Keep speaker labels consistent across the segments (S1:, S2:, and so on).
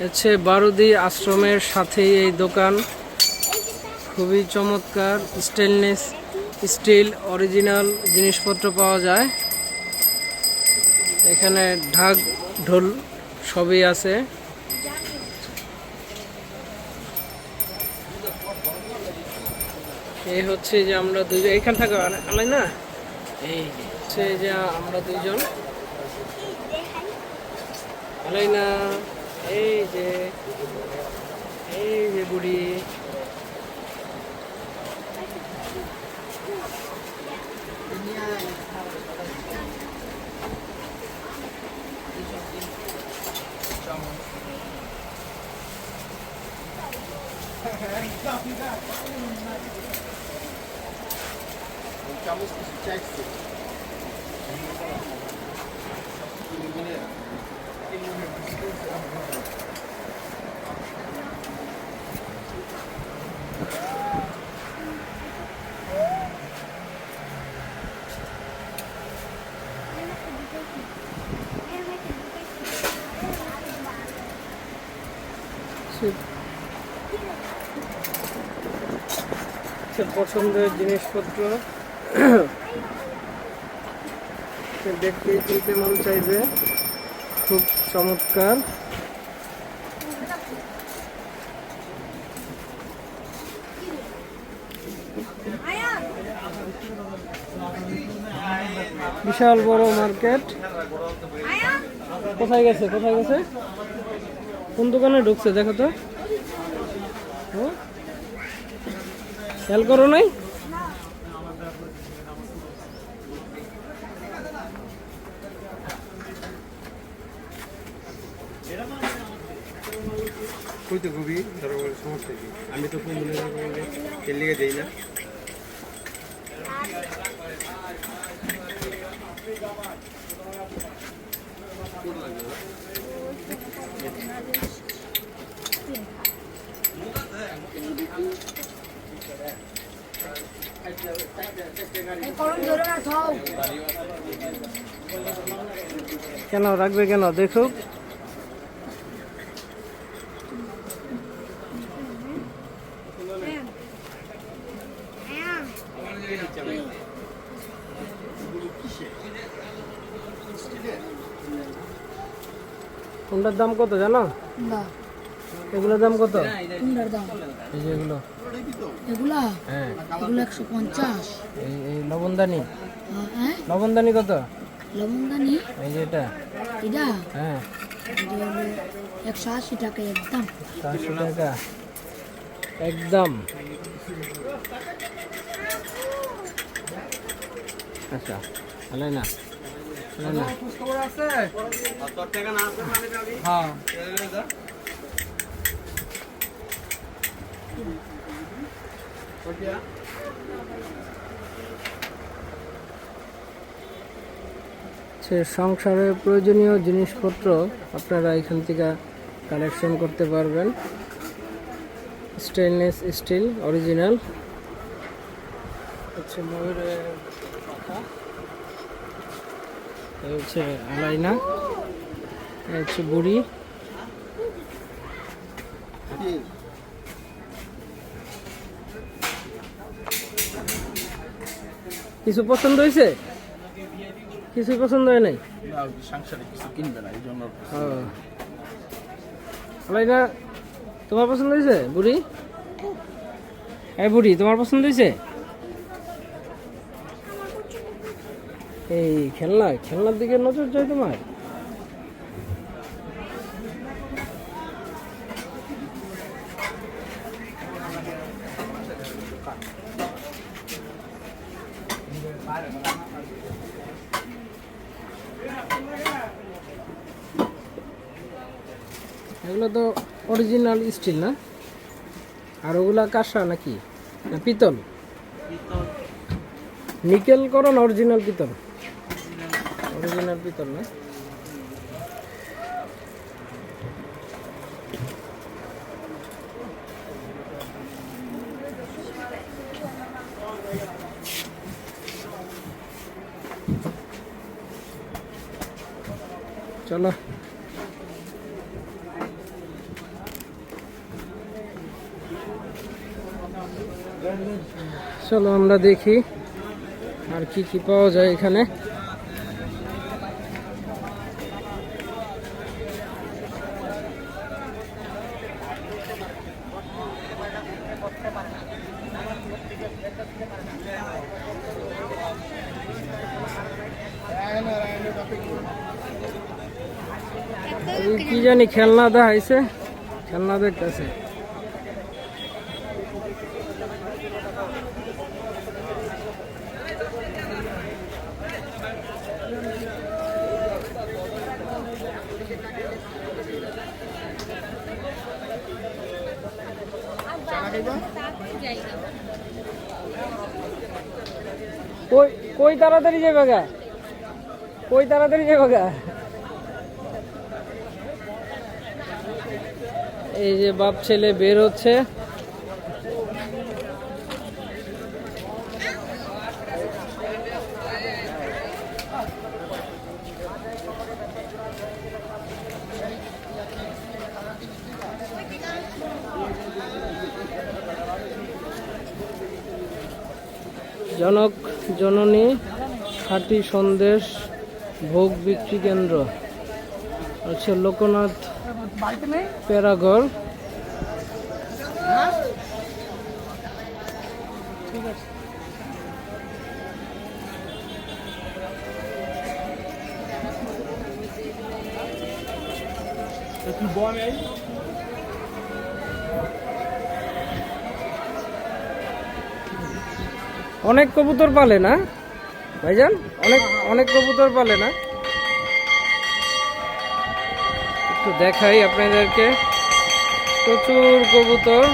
S1: হচ্ছে বারুদি আশ্রমের সাথেই এই দোকান। খুবই চমৎকার স্টেনলেস স্টিল অরিজিনাল জিনিসপত্র পাওয়া যায়। এখানে ঢাক ঢোল সবই আছে। এই হচ্ছে যে আমরা দুইজন এখান থাকা আলাই না? এই যে। হচ্ছে যে আমরা দুইজন। আলাই না। এই যে এই যে বুড়ি সে পছন্দের জিনিসপত্র দেখতে কিনতে মন চাইবে। খুব চমৎকার। বিশাল বড় মার্কেট। কোথায় গেছে কোথায় গেছে? কোন দোকানে ঢুকছে, দেখো তো? খেয়াল করো নাই?
S2: তো খুবই ধরো সমস্যা কি? আমি তো কোন মনে লেগে দেই না।
S1: কেন রাখবে কেন? দেখুক কোনটার দাম কত জানো?
S3: না।
S1: এগুলোর দাম কত?
S3: কোনটার দাম।
S1: এই যে এগুলো।
S3: এগুলা?
S1: হ্যাঁ।
S3: এগুলো একশো পঞ্চাশ।
S1: এই লবণদানি।
S3: হ্যাঁ
S1: লবণদানি কত?
S3: লবণদানি?
S1: এই যে এটা।
S3: এটা?
S1: হ্যাঁ।
S3: একশো আশি টাকা একদম।
S1: চারশো টাকা। একদম। আচ্ছা ভালো না? সে সংসারের প্রয়োজনীয় জিনিসপত্র আপনারা এখান থেকে কালেকশন করতে পারবেন। Stainless steel, original. হচ্ছে ময়ূরের পাখা। এই হচ্ছে আলাইনা এই হচ্ছে বুড়ি। কিছু পছন্দ হয়েছে? কিছু পছন্দ হয় নাই? আলাইনা তোমার পছন্দ হয়েছে বুড়ি? এই বুড়ি তোমার পছন্দ হয়েছে? এই খেলনা খেলনার দিকে নজর যায় তোমার? এগুলো তো অরিজিনাল স্টিল না? আর ওগুলা কাঁসা নাকি? না পিতল? নিকেল করো না অরিজিনাল পিতল? ভিতর না? চলো। চলো আমরা দেখি আর কি কি পাওয়া যায় এখানে। কি জানি খেলনা দেখাইছে খেলনা দেখতেছে। কই কই তাড়াতাড়ি যাবে গা? কই তাড়াতাড়ি যাবে গা? এই যে বাপ ছেলে বের হচ্ছে। জনক জননী খাঁটি সন্দেশ ভোগ বিক্রি কেন্দ্র। হচ্ছে লোকনাথ প্যারাগর অনেক কবুতর পালে না? ভাইজান অনেক অনেক কবুতর পালে না? একটু দেখাই আপনাদেরকে। প্রচুর কবুতর।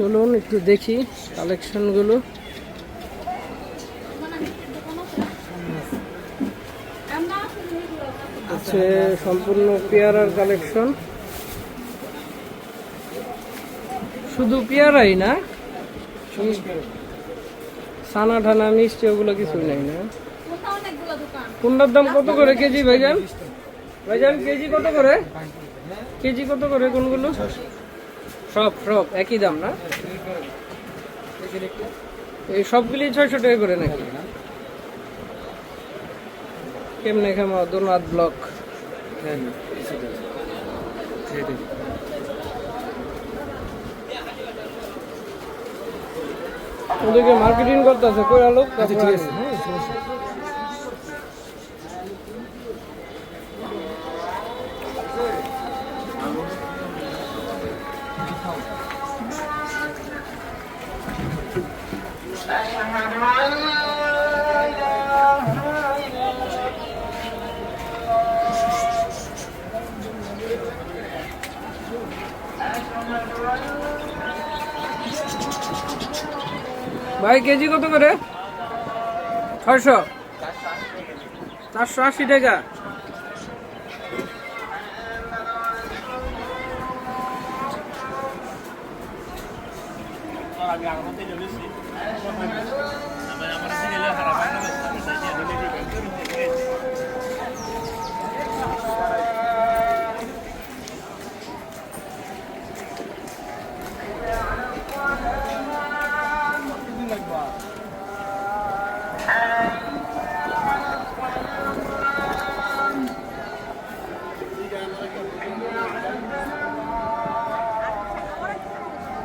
S1: চলুন একটু দেখি কালেকশনগুলো। হচ্ছে সম্পূর্ণ পেয়ারার কালেকশন। শুধু পেয়ারাই না? সানা ঠানা, মিষ্টি, ওগুলো কিছু নেই না? কুন্ডার দাম কত করে কেজি, ভাইজান? ভাইজান, কেজি কত করে? কেজি কত করে কোনগুলো? সব সব একই দাম না? এই সবগুলি ছয়শো টাকা করে নাকি? কেমনে খামা? দোনাথ ব্লক। ওদেরকে মার্কেটিং করতেছে কই আলোক ঠিক ভাই কেজি কত করে? ছয়শো। চারশো আশি টাকা।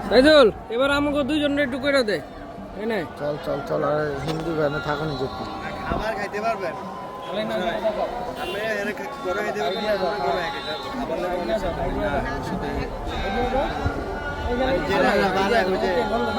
S1: সাইদুল এবার আমাকে দুইজনের একটু করে দে এনে নে
S4: চল চল চল আর হিন্দু ভ্যানে থাকো যেতে
S2: খাবার খাইতে পারবেন না খাবার